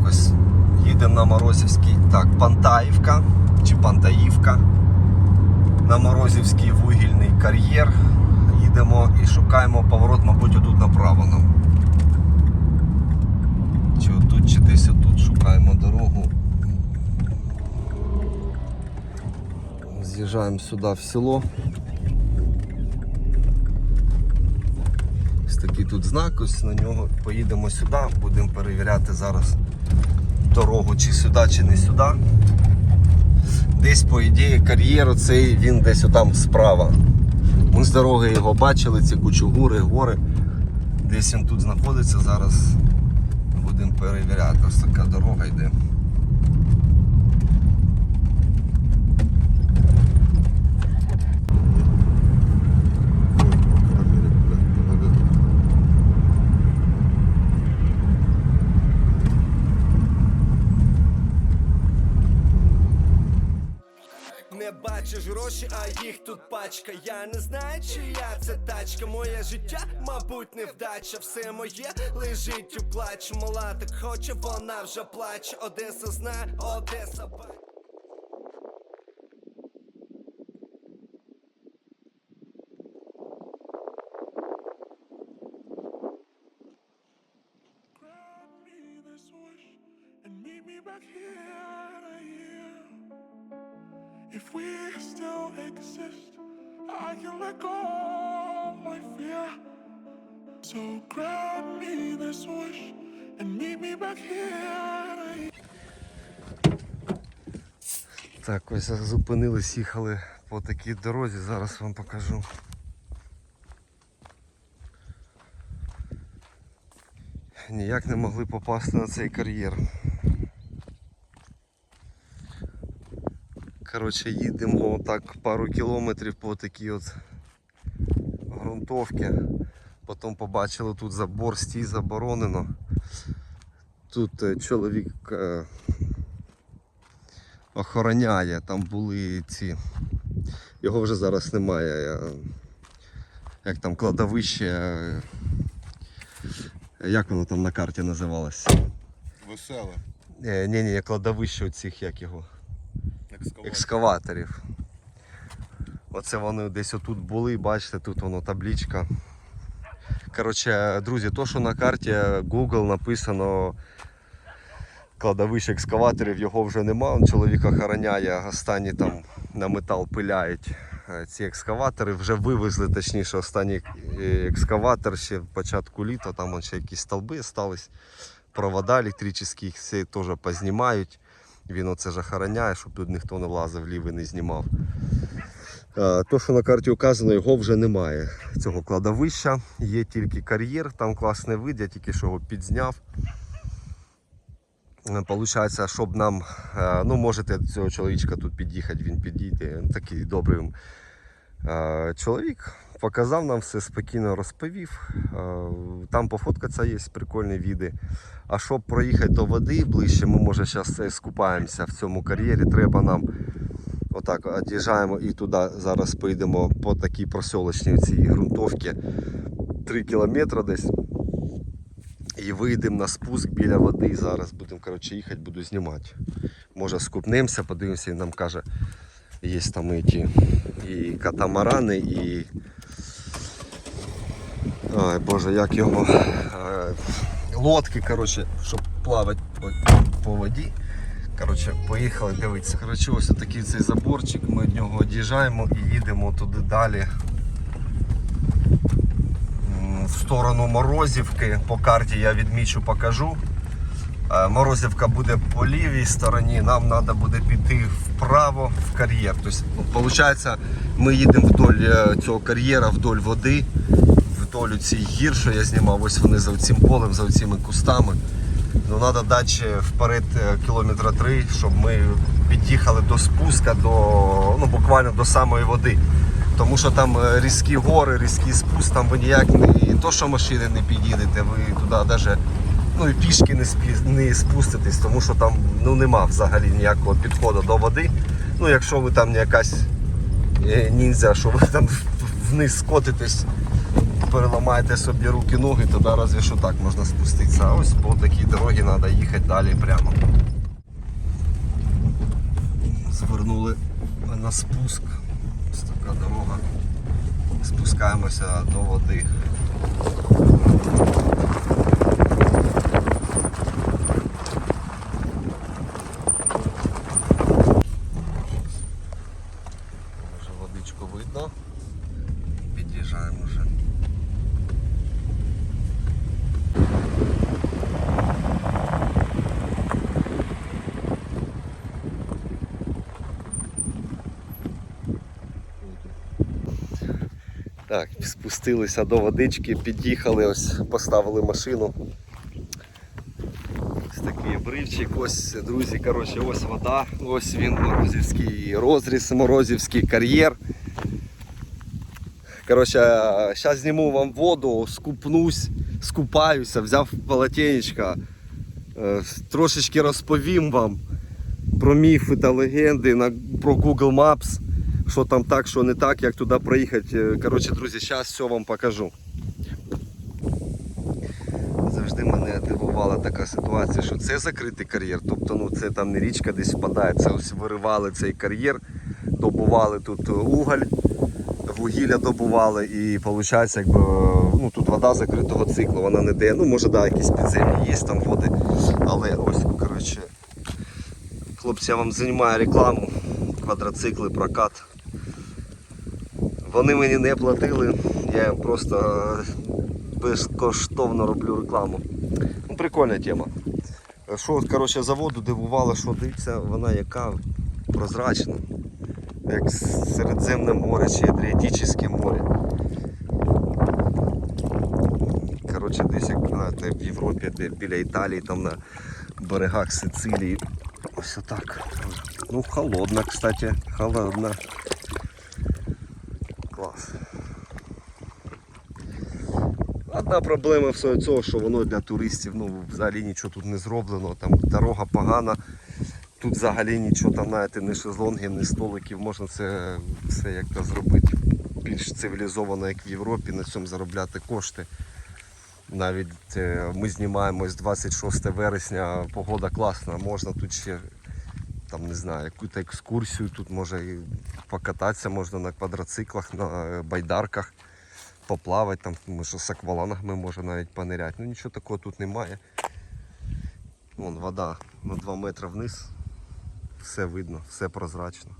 Так, ось їдемо на Морозівський. Так, Пантаївка чи Пантаївка. На Морозівський вугільний кар'єр. Їдемо і шукаємо поворот, мабуть, отут направо нам. Чи отут, чи десь отут шукаємо дорогу. З'їжджаємо сюди в село. Ось такий тут знак, ось на нього поїдемо сюди, будемо перевіряти зараз дорогу чи сюди, чи не сюди. Десь, по ідеї, кар'єр цей він десь отам справа. Ми з дороги його бачили, ці кучугури, гори. Десь він тут знаходиться, зараз будемо перевіряти. Ось така дорога йде. Не бачиш гроші, а їх тут пачка. Я не знаю, чия це тачка. Моє життя, мабуть, невдача. Все моє лежить у плач. Мала так хоче, вона вже плаче. Одеса знає, Одеса бачить. back here exist, I can let go of my fear. So grant me this wish and meet me back here. Так, ось зупинились, їхали по такій дорозі, зараз вам покажу. Ніяк не могли попасти на цей кар'єр. Коротше, їдемо так пару кілометрів по такій от ґрунтовці. Потім побачили тут забор, стій заборонено. Тут е, чоловік е, охороняє, там були ці. Його вже зараз немає. е, Як там кладовище. Як воно там на карті називалось? Веселе. Ні, ні, кладовище оцих, як його, Екскаватор. екскаваторів. Оце вони десь отут були, бачите, тут воно табличка. Коротше, друзі, то, що на карті Google написано кладовище екскаваторів, його вже нема. Он Чоловік охороняє, останні там на метал пиляють е, ці екскаватори. Вже вивезли, точніше, останній е, екскаватор ще в початку літа, там ще якісь столби стались, провода електричні, їх теж познімають. Він оце ж охороняє, щоб тут ніхто не лазив, лівий не знімав. Е, То, що на карті указано, його вже немає. Цього кладовища. Є тільки кар'єр, там класний вид, я тільки що його підзняв. Е, Получається, щоб нам, е, ну можете цього чоловічка тут під'їхати, він підійде. Такий добрий чоловік. Показав нам все, спокійно розповів. Е, Там пофоткатися є прикольні віди. А щоб проїхати до води ближче, ми може зараз скупаємося в цьому кар'єрі. Треба нам отак від'їжджаємо і туди зараз поїдемо по такій просьолочній цій ґрунтовці 3 кілометри десь. І вийдемо на спуск біля води. Зараз будемо коротше, їхати, буду знімати. Може скупнемося, подивимося, він нам каже, є там і, ті, і катамарани, і. Ой, Боже, як його. е, Лодки, коротше, щоб плавати по, воді. Коротше, поїхали дивитися. Коротше, ось такий цей заборчик, ми від нього від'їжджаємо і їдемо туди далі. В сторону Морозівки. По карті я відмічу, покажу. Е, Морозівка буде по лівій стороні, нам треба буде піти вправо в кар'єр. Тобто, ну, виходить, ми їдемо вдоль е, цього кар'єра, вдоль води, цієї гір, що я знімав, ось вони за цим полем, за цими кустами. Ну, треба дати вперед е, кілометра три, щоб ми під'їхали до спуска, до, ну, буквально до самої води. Тому що там е, різкі гори, різкий спуск, там ви ніяк не то, що машини не під'їдете, ви туди навіть ну, і пішки не, спі, не спуститесь, тому що там ну, нема взагалі ніякого підходу до води. Ну, якщо ви там не якась е, ніндзя, що ви там вниз скотитесь, переламаєте собі руки, ноги, тоді разве що так можна спуститися. А ось по такій дорогі треба їхати далі прямо. Звернули на спуск. Ось така дорога. Спускаємося до води. Вже водичку видно. Під'їжджаємо вже. Так, спустилися до водички, під'їхали, ось поставили машину. Ось такий обривчик, ось, друзі, коротше, ось вода, ось він, морозівський розріз, морозівський кар'єр. Коротше, зараз зніму вам воду, скупнусь, скупаюся, взяв полотенечко, е, трошечки розповім вам про міфи та легенди про Google Maps, що там так, що не так, як туди проїхати. Е, Коротше, друзі, зараз все вам покажу. Завжди мене дивувала така ситуація, що це закритий кар'єр, тобто ну, це там не річка десь впадає, це ось виривали цей кар'єр, добували тут уголь, вугілля добували і виходить, якби, ну, тут вода закритого циклу, вона не де, ну може да, якісь підземні є там води, але ось, коротше, хлопці, я вам знімаю рекламу, квадроцикли, прокат. Вони мені не платили, я просто е, безкоштовно роблю рекламу. Ну, прикольна тема. Що, коротше, за воду дивувало, що дивіться, вона яка прозрачна. Як Середземне море чи Адріатичне море. Коротше, десь як знаєте, в Європі, де біля Італії, там на берегах Сицилії. Ось отак. Ну, холодно, кстати, холодно. Клас. Одна проблема всього цього, що воно для туристів ну, взагалі нічого тут не зроблено, там дорога погана, тут взагалі нічого там, знаєте, ні шезлонгів, ні столиків, можна це все як то зробити більш цивілізовано, як в Європі, на цьому заробляти кошти. Навіть е, ми знімаємось 26 вересня, погода класна, можна тут ще там не знаю, якусь екскурсію, тут може покататися, можна на квадроциклах, на байдарках, поплавати, там, може з аквалангами може навіть пониряти. Ну нічого такого тут немає. Вон вода на 2 метри вниз, все видно, все прозрачно.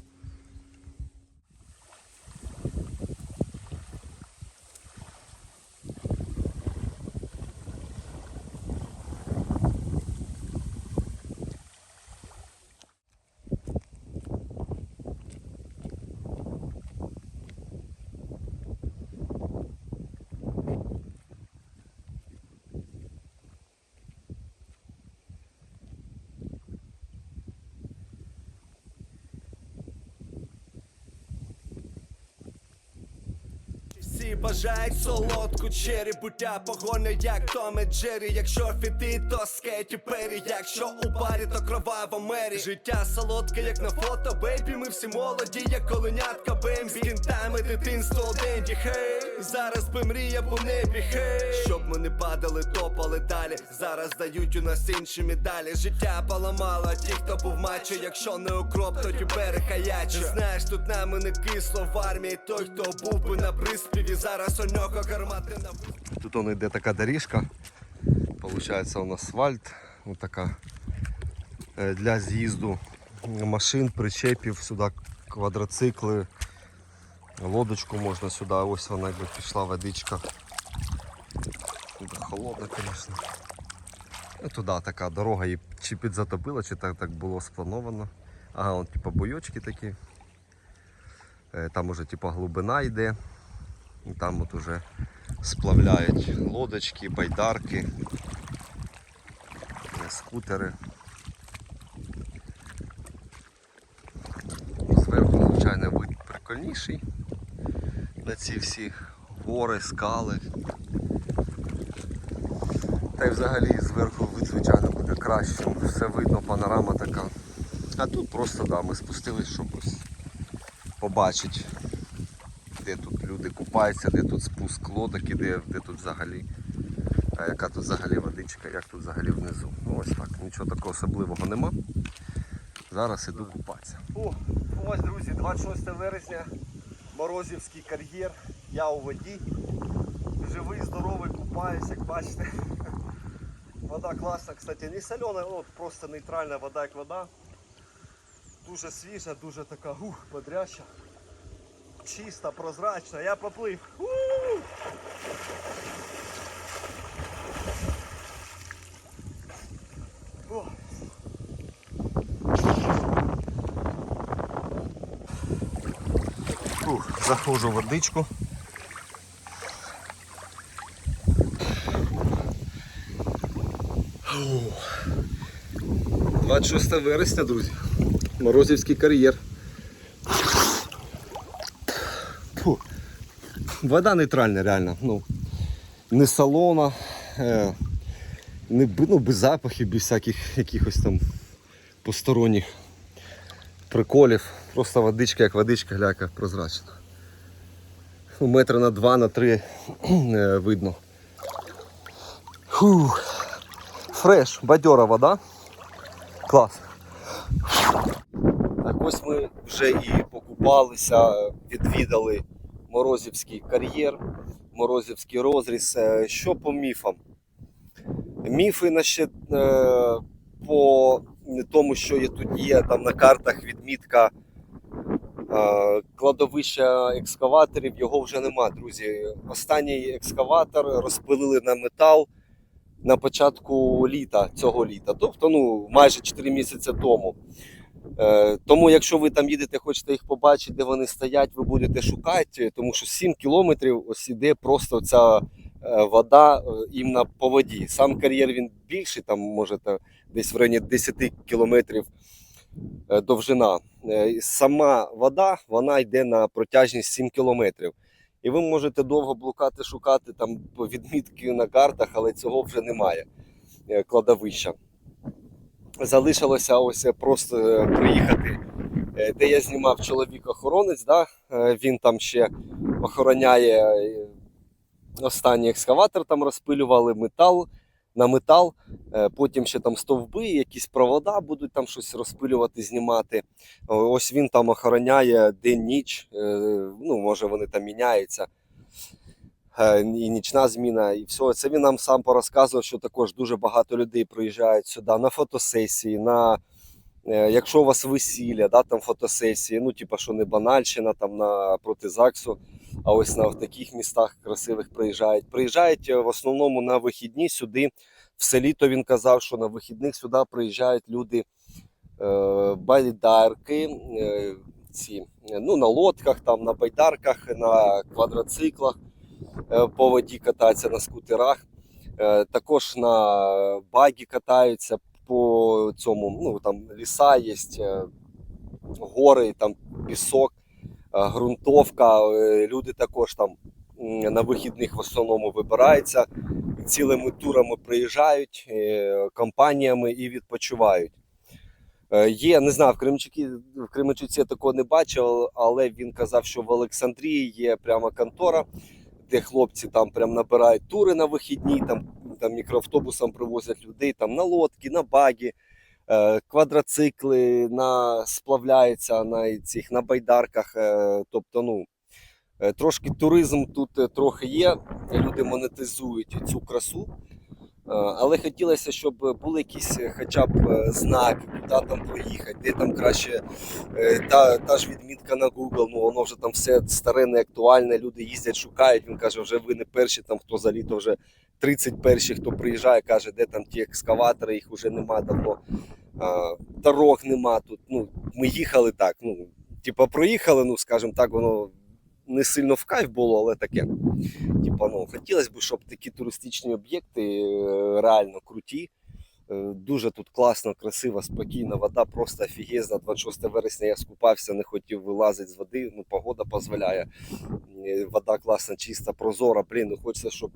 Бажають солодку чері, буття погони, як Томе Джері. Якщо фіти, то скейті пері. Якщо у барі, то кровава мері Життя солодке, як на фото, бейбі. Ми всі молоді, як коленятка Бембі. З кінтами дитинство денді, хей Зараз би мрія по небі, хей. Щоб ми не падали, топали далі. Зараз дають у нас інші медалі. Життя поламало, ті, хто був мачо. Якщо не укроп, то тепер хаячо. Знаєш, тут нами не кисло в армії. Той, хто був би на приспіві. Зараз у нього гармати на Тут он йде така доріжка. Получається у нас асфальт. Ось така е, для з'їзду машин, причепів, сюди квадроцикли, лодочку можна сюди, ось вона якби пішла водичка. Туди холодно, звісно. І туди така дорога її чи підзатопила, чи так, так було сплановано. Ага, он типу бойочки такі. Е, Там уже типу глибина йде. І Там от уже сплавляють лодочки, байдарки, е, скутери. Зверху, звичайно, вид прикольніший на ці всі гори, скали. Та й взагалі зверху звичайно, буде кращим. Все видно, панорама така. А тут просто да, ми спустились, щоб ось побачити де тут люди купаються, де тут спуск лодок іде, де тут взагалі. А яка тут взагалі водичка, як тут взагалі внизу. Ну ось так, нічого такого особливого нема. Зараз іду купатися. О, ось, друзі, 26 вересня, Морозівський кар'єр, я у воді. Живий, здоровий, купаюсь, як бачите. Вода класна, кстати, не солена, от просто нейтральна вода, як вода. Дуже свіжа, дуже така ух, бодряща, Чиста, прозрачна, я поплив. У! Фух, заходжу в водичку. Фух. 26 вересня, друзі. Морозівський кар'єр. Фу. Вода нейтральна, реально. Ну, не солона, е, не, ну, без запахів, без всяких якихось там посторонніх приколів. Просто водичка, як водичка, гляка, прозрачна. Ну, Метра на два, на три е, видно. Фух. Фреш, бадьора вода. Клас. Так ось ми вже і покупалися, відвідали Морозівський кар'єр, Морозівський розріз. Е, Що по міфам? Міфи на е, по тому, що є тут є там на картах відмітка кладовища екскаваторів, його вже нема, друзі. Останній екскаватор розпилили на метал на початку літа цього літа, тобто ну, майже 4 місяці тому. Е, тому, якщо ви там їдете, хочете їх побачити, де вони стоять, ви будете шукати, тому що 7 кілометрів ось іде просто ця е, вода е, іменно по воді. Сам кар'єр він більший, там можете десь в районі 10 кілометрів е, довжина. Е, Сама вода вона йде на протяжність 7 кілометрів. І ви можете довго блукати, шукати там відмітки на картах, але цього вже немає е, кладовища. Залишилося ось просто е, приїхати, е, де я знімав чоловік-охоронець. Да? е, Він там ще охороняє е, останній екскаватор, там розпилювали метал на метал, е, потім ще там стовби, якісь провода будуть там щось розпилювати, знімати. Ось він там охороняє день-ніч. е, Ну, може вони там міняються. Е, І нічна зміна, і все. Це він нам сам порозказував, що також дуже багато людей приїжджають сюди на фотосесії, на якщо у вас весілля, да, там фотосесії, ну, типа, що не банальщина там на проти ЗАГСу, а ось на в таких містах красивих приїжджають. Приїжджають е, в основному на вихідні сюди. В селі то він казав, що на вихідних сюди приїжджають люди е, байдарки, е, ці, е, ну, на лодках, там, на байдарках, на квадроциклах е, по воді катаються на скутерах. Е, Також на багі катаються по цьому, ну там ліса є, е, гори, там пісок, е, ґрунтовка. Е, Люди також там на вихідних в основному вибираються, цілими турами приїжджають компаніями і відпочивають. Є, не знаю, в Кременчуці, в Кременчуці я такого не бачив, але він казав, що в Олександрії є прямо контора, де хлопці там прям набирають тури на вихідні, там, там мікроавтобусом привозять людей там на лодки, на багі, е, квадроцикли на, сплавляються на цих на байдарках. Е, тобто, ну, е, трошки туризм тут е, трохи є, люди монетизують цю красу. Е, Але хотілося, щоб були якісь е, хоча б е, знаки, куди там проїхати, де там краще та, та ж відмітка на Google, ну воно вже там все старе, не актуальне, люди їздять, шукають. Він каже, вже ви не перші, там хто за літо вже 30 перші, хто приїжджає, каже, де там ті екскаватори, їх вже нема давно. Дорог нема тут. Ну, ми їхали так. Ну, типа, проїхали, ну скажімо так, воно не сильно в кайф було, але таке. Типа, ну, хотілося б, щоб такі туристичні об'єкти е, реально круті. Е, Дуже тут класно, красиво, спокійна вода, просто офігезна. 26 вересня я скупався, не хотів вилазити з води. Ну, погода дозволяє. Е, Вода класна, чиста, прозора. Блін, ну хочеться, щоб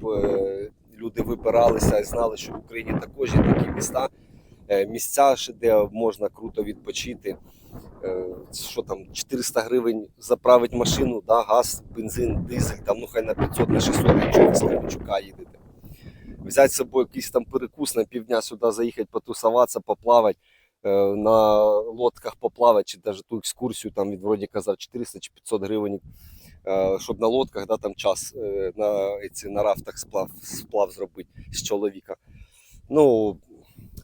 люди вибиралися і знали, що в Україні також є такі міста, місця, де можна круто відпочити. Е, Що там, 400 гривень заправить машину, да, газ, бензин, дизель, там, ну хай на 500, на 600, якщо ви з Кременчука їдете. Взяти з собою якийсь там перекус на півдня сюди заїхати, потусуватися, поплавати, е, на лодках поплавати, чи навіть ту екскурсію, там від вроді казав 400 чи 500 гривень, е, щоб на лодках да, там час на, ці, на рафтах сплав, сплав зробити з чоловіка. Ну,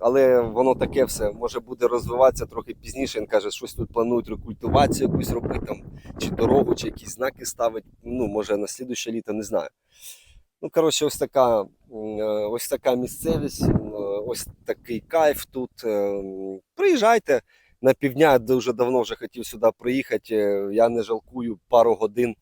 але воно таке все може буде розвиватися трохи пізніше. Він каже, щось тут планують рекультивацію якусь робити, там, чи дорогу, чи якісь знаки ставити. Ну, може, на слідуще літо, не знаю. Ну, коротше, ось така, е, ось така місцевість, е, ось такий кайф тут. Е, Приїжджайте на півдня, дуже давно вже хотів сюди приїхати. Я не жалкую пару годин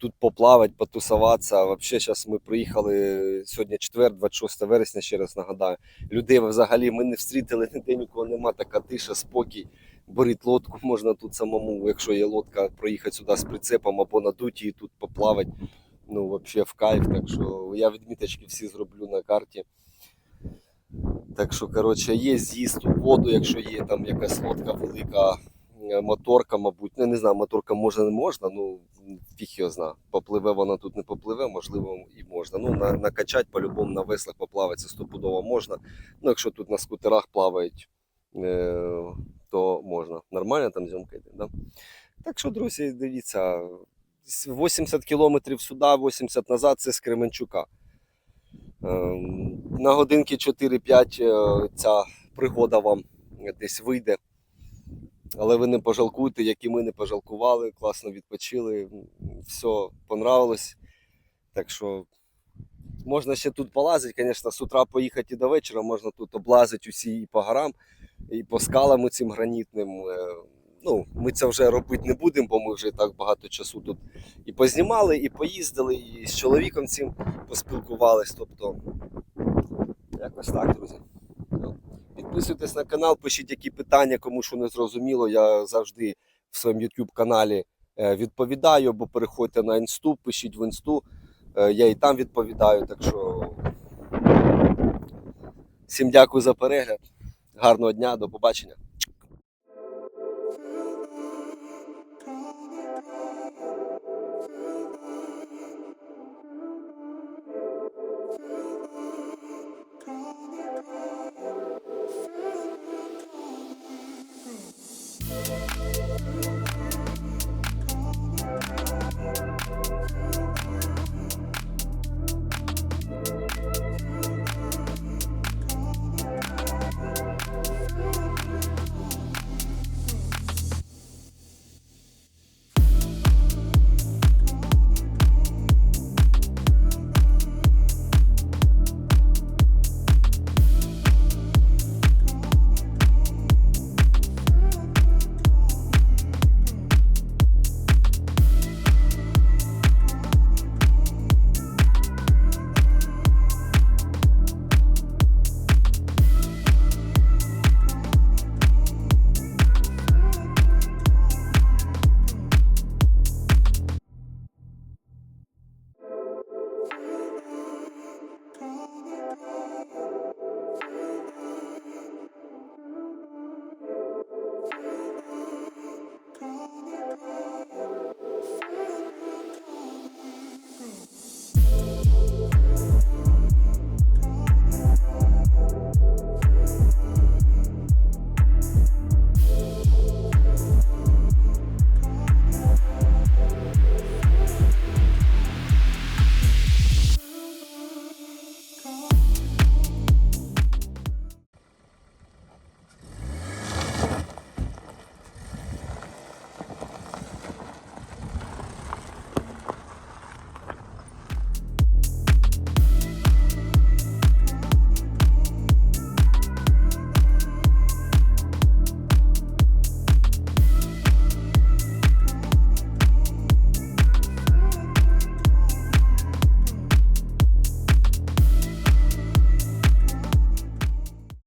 тут поплавати, потусуватися. Взагалі, зараз ми приїхали сьогодні четвер, 26 вересня, ще раз нагадаю. Людей взагалі ми не встрітили, ніде нікого нема, така тиша, спокій. Беріть лодку, можна тут самому, якщо є лодка, проїхати сюди з прицепом або надуть її тут поплавати. Ну, взагалі в кайф. Так що я відміточки всі зроблю на карті. Так що, коротше, є з'їзд у воду, якщо є там якась лодка велика, моторка, мабуть. Ну, не знаю, моторка може не можна, ну фіг його зна. Попливе вона тут не попливе, можливо, і можна. Ну, на, накачати по-любому на веслах поплавати це стопудово можна. Ну, якщо тут на скутерах плавають, е, то можна. Нормально там зйомка йде, да? Так що, друзі, дивіться, 80 кілометрів сюди, 80 назад це з Кременчука. Ем, На годинки 4-5 е, ця пригода вам десь вийде. Але ви не пожалкуйте, як і ми не пожалкували, класно відпочили, все понравилось. Так що можна ще тут полазити, звісно, з утра поїхати і до вечора, можна тут облазити усі і по горам, і по скалам цим гранітним. Е, Ну, ми це вже робити не будемо, бо ми вже так багато часу тут і познімали, і поїздили, і з чоловіком цим поспілкувались. Тобто, якось так, друзі. Підписуйтесь на канал, пишіть які питання, кому що не зрозуміло. Я завжди в своєму YouTube каналі е, відповідаю, або переходьте на інсту, пишіть в інсту. Е, Я і там відповідаю. Так що всім дякую за перегляд. Гарного дня, до побачення.